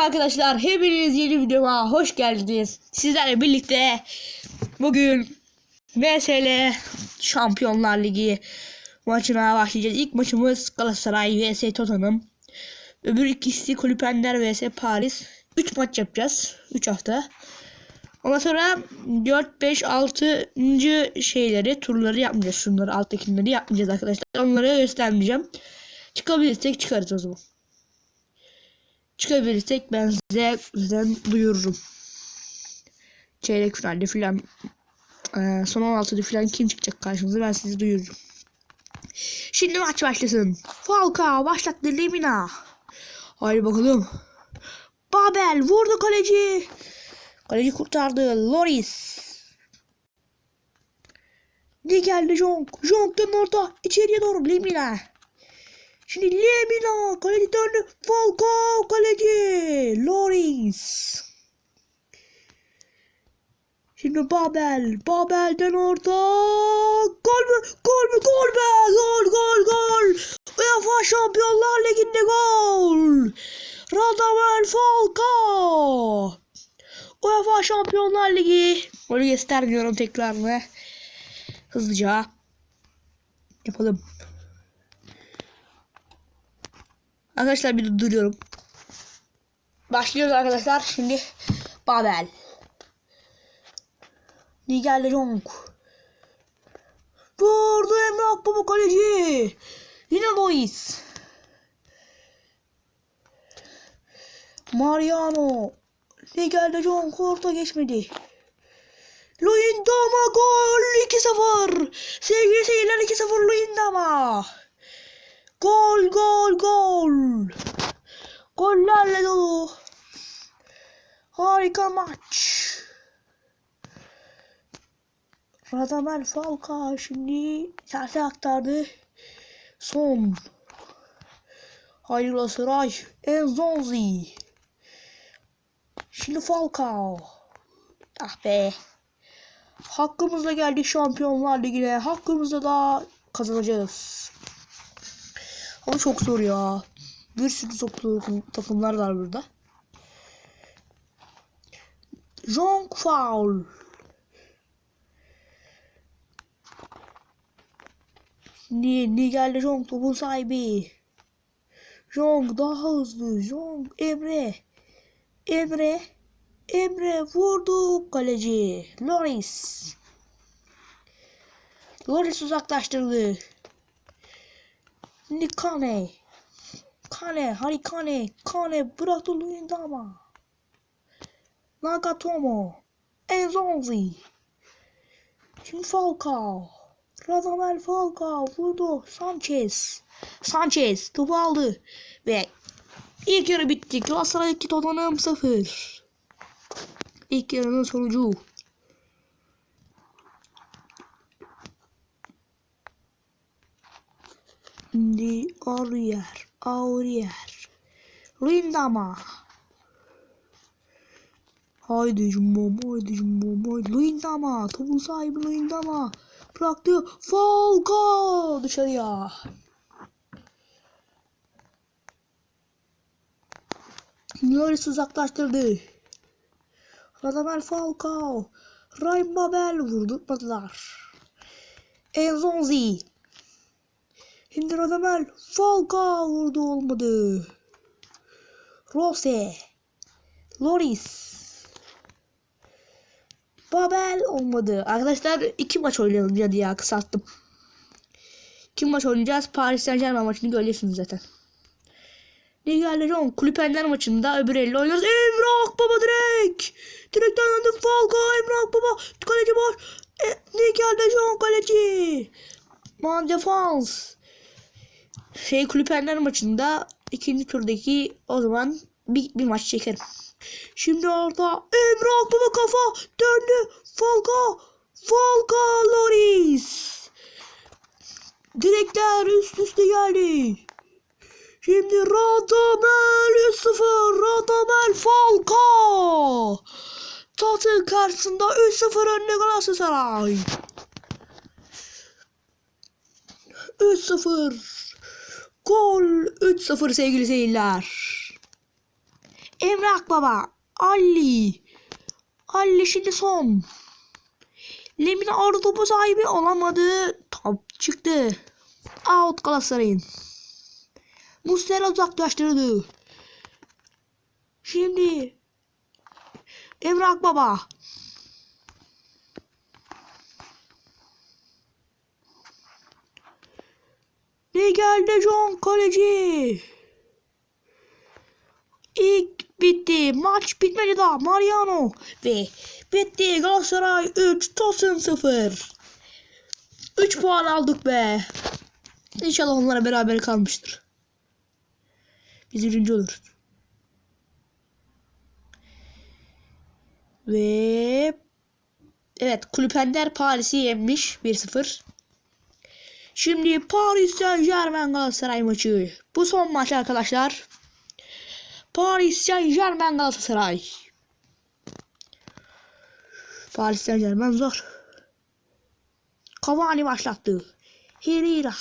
arkadaşlar. Hepiniz yeni videoma hoş geldiniz. Sizlerle birlikte bugün VSL Şampiyonlar Ligi maçına başlayacağız. İlk maçımız Galatasaray vs Tottenham. Öbür ikisi Kulüpender vs Paris. 3 maç yapacağız. 3 hafta. Ondan sonra 4, 5, 6. şeyleri, turları yapmayacağız. Şunları alttakileri yapmayacağız arkadaşlar. Onları göstermeyeceğim. Çıkabilirsek çıkarız o zaman. Çıkabilirsek ben size sizden duyururum. Çeyrek finalde filan e, son 16'da filan kim çıkacak karşımıza ben sizi duyururum. Şimdi maç başlasın. Falcao başlattı Lemina. Haydi bakalım. Babel vurdu kaleci. Kaleci kurtardı. Loris. Ne geldi Jong? Jong'dan orta. içeriye doğru Lemina. Şimdi Lemina kaleci döndü. Falcao kaleci. Loris. Şimdi Babel. Babel'den orta. Gol mü? Gol mü? Gol be. Gol gol gol. UEFA Şampiyonlar Ligi'nde gol. Radamel Falcao. UEFA Şampiyonlar Ligi. Golü göstermiyorum tekrarını. Hızlıca yapalım. Arkadaşlar bir duruyorum. Başlıyoruz arkadaşlar. Şimdi Babel. Nigel Jong. Vurdu Emre Akbaba kaleci. Yine Lois. Mariano. Nigel Jong orta geçmedi. Luyendama gol 2-0. Sevgili seyirciler 2-0 Luyendama. Gol gol gol. Gollerle dolu. Harika maç. Radamel Falcao şimdi terse aktardı. Son. Haydi Galatasaray. Enzonzi. Şimdi Falcao. Ah be. Hakkımızla geldik Şampiyonlar Ligi'ne. Hakkımızla da kazanacağız. Ama çok zor ya. Bir sürü toplu takımlar var burada. Jong Foul. Niye, geldi Jong topun sahibi? Jong daha hızlı. Jong Emre. Emre. Emre vurdu kaleci. Loris. Loris uzaklaştırdı. Şimdi Kane. Kane. Hadi Kane. Kane bıraktı Luyendama. Nagatomo. Enzonzi. Şimdi Falcao. Radamel Falcao vurdu. Sanchez. Sanchez topu aldı. Ve ilk yarı bitti. Galatasaray 2 Tottenham 0. İlk yarının sonucu. Şimdi Aurier, Aurier, Lindama. Haydi cumbom, haydi cumbom, haydi Lindama. Topun sahibi Lindama. Bıraktı. Falcao dışarıya. Loris uzaklaştırdı. Radamel Falcao. Ryan Babel vurdurtmadılar. Enzonzi. Şimdi Radamel Falcao vurdu olmadı. Rose. Loris. Babel olmadı. Arkadaşlar iki maç oynayalım ya diye kısalttım. İki maç oynayacağız. Paris Saint Germain maçını göreceksiniz zaten. Nigel Leon kulüpender maçında öbür elle oynarız. Emre Akbaba direkt. Direkten döndü Falcao Emre Akbaba. Kaleci boş. E, Nigel Leon kaleci. Man defans. Şey kulüpender maçında ikinci turdaki o zaman bir, bir maç çekerim. Şimdi orada Emre Akbaba kafa döndü. Falcao. Falcao Loris. Direkler üst üste geldi. Şimdi Radamel 3-0. Radamel Falcao. Tatı karşısında 3-0 önde Galatasaray. 3-0. Gol 3-0 sevgili seyirciler. Emre Akbaba. Ali. Ali şimdi son. Lemina orada topu sahibi olamadı. Top çıktı. Out Galatasaray'ın. Muslera uzaklaştırdı. Şimdi Emre Akbaba. Ne geldi John kaleci? İlk bitti. Maç bitmedi daha. Mariano ve bitti. Galatasaray 3, Tosun 0. 3 puan aldık be. İnşallah onlara beraber kalmıştır. Biz birinci oluruz. Ve evet Kulüpender Paris'i yenmiş 1-0. Şimdi Paris Saint Germain Galatasaray maçı. Bu son maç arkadaşlar. Paris Saint Germain Galatasaray. Paris Saint Germain zor. Cavani başlattı. Herrera.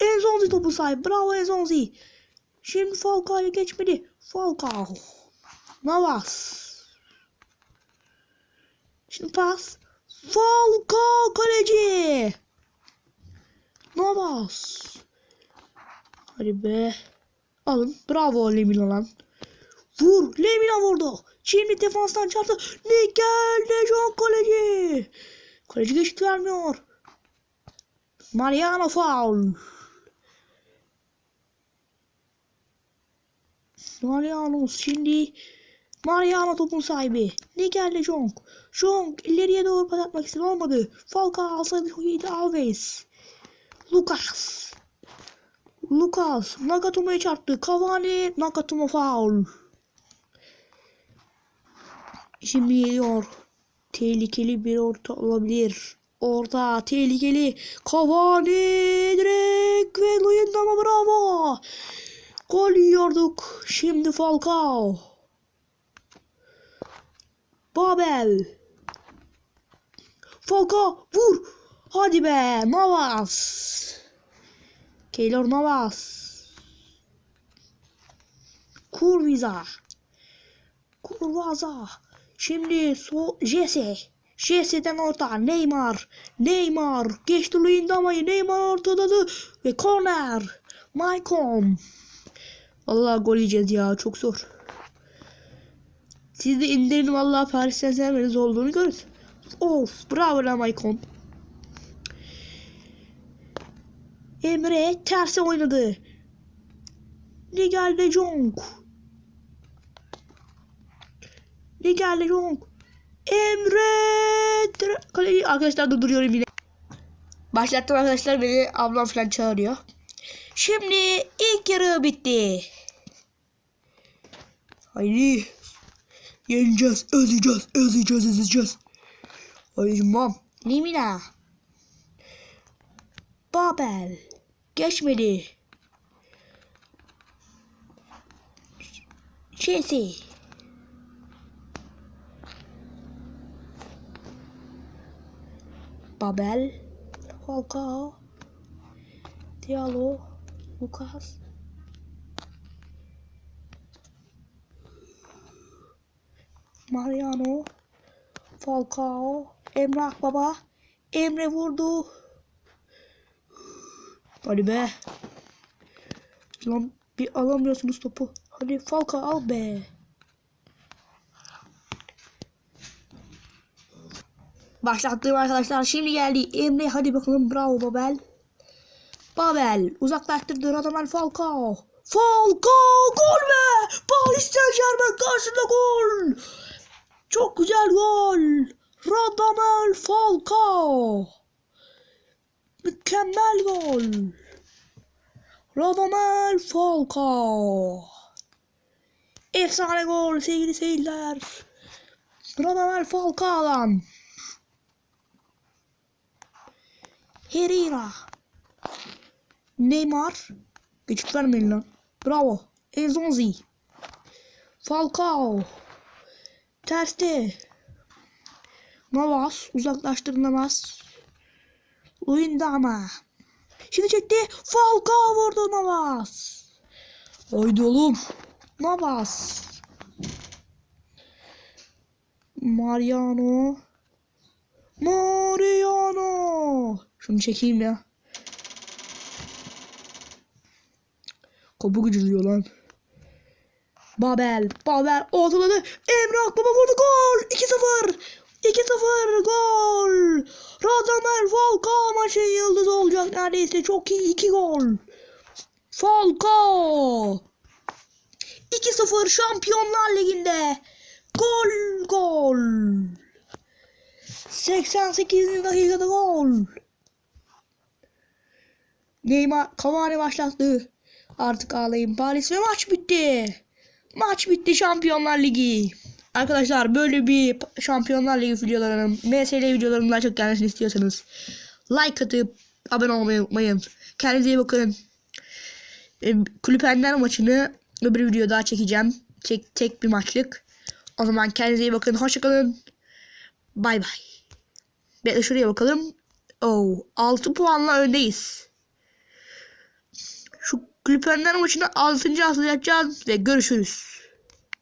Enzonzi topu sahip. Bravo Enzonzi. Şimdi Falcao'ya geçmedi. Falcao. Navas. Şimdi pas. Falcao kaleci. Navas. Hadi be. Alın. Bravo Lemina lan. Vur. Lemina vurdu. Şimdi defanstan çarptı. Ne geldi John kaleci. Kaleci geçit vermiyor. Mariano foul. Mariano şimdi Mariano topun sahibi. Ne geldi Jong? İleriye doğru pas atmak istedi olmadı. Falcao alsaydı çok iyiydi Alves. Lucas. Lucas Nagatomo'ya çarptı. Cavani Nagatomo foul. Şimdi geliyor. Tehlikeli bir orta olabilir. Orta tehlikeli. Cavani direkt ve Luyendama bravo. Gol yiyorduk. Şimdi Falcao. Babel. Falcao vur. Hadi be Navas. Keylor Navas. Kurviza. Kurvaza. Şimdi so Jesse. Jesse'den orta Neymar. Neymar. Geçti Luyendama'yı. Neymar ortaladı. Ve corner. Maicon. Vallahi gol yiyeceğiz ya. Çok zor. Siz de indirin vallahi Paris Saint Germain'in olduğunu görün. Of bravo lan Maicon. Emre terse oynadı. Ne geldi Jong? Ne geldi Jong? Emre Kaleyi arkadaşlar durduruyorum yine. Başlattım arkadaşlar beni ablam falan çağırıyor. Şimdi ilk yarı bitti. Haydi. Yeneceğiz, ezeceğiz, ezeceğiz, ezeceğiz. Haydi mam. Limina. Babel. Geçmedi. Jesse. Babel. Falcao. Diallo. Lucas. Mariano. Falcao. Emre Akbaba. Emre vurdu. Hadi be. Lan bir alamıyorsunuz topu. Hadi Falcao al be. Başlattım arkadaşlar. Şimdi geldi. Emre hadi bakalım. Bravo Babel. Babel uzaklaştırdı Radamel Falcao. Falcao gol be! Paris Saint Germain karşısında gol. Çok güzel gol. Radamel Falcao. Mükemmel gol. Radamel Falcao. Efsane gol sevgili seyirciler. Radamel Falcao'dan. Herrera. Neymar. Geçit vermeyin lan. Bravo. Enzonzi. Falcao. Terste. Navas. Uzaklaştır Oyunda ama. Şimdi çekti. Falcao vurdu Navas. Haydi oğlum. Navas. Mariano. Mariano. Şunu çekeyim ya. Kapı gücülüyor lan. Babel. Babel ortaladı. Emre Akbaba vurdu gol. 2-0. 2-0 gol. Radamel Falcao maçın yıldızı olacak neredeyse. Çok iyi 2 gol. Falcao. 2-0 Şampiyonlar Ligi'nde. Gol gol. 88. dakikada gol. Neymar Cavani başlattı. Artık ağlayın Paris ve maç bitti. Maç bitti Şampiyonlar Ligi. Arkadaşlar böyle bir Şampiyonlar Ligi videolarının, MSL videolarının daha çok gelmesini istiyorsanız like atıp abone olmayı unutmayın. Kendinize iyi bakın. E, Kulüp Ender maçını öbür video daha çekeceğim. Tek, tek bir maçlık. O zaman kendinize iyi bakın. Hoşçakalın. Bay bay. Bekle şuraya bakalım. Oh, 6 puanla öndeyiz. Şu Kulüp Ender maçını 6. haftada yapacağız ve görüşürüz.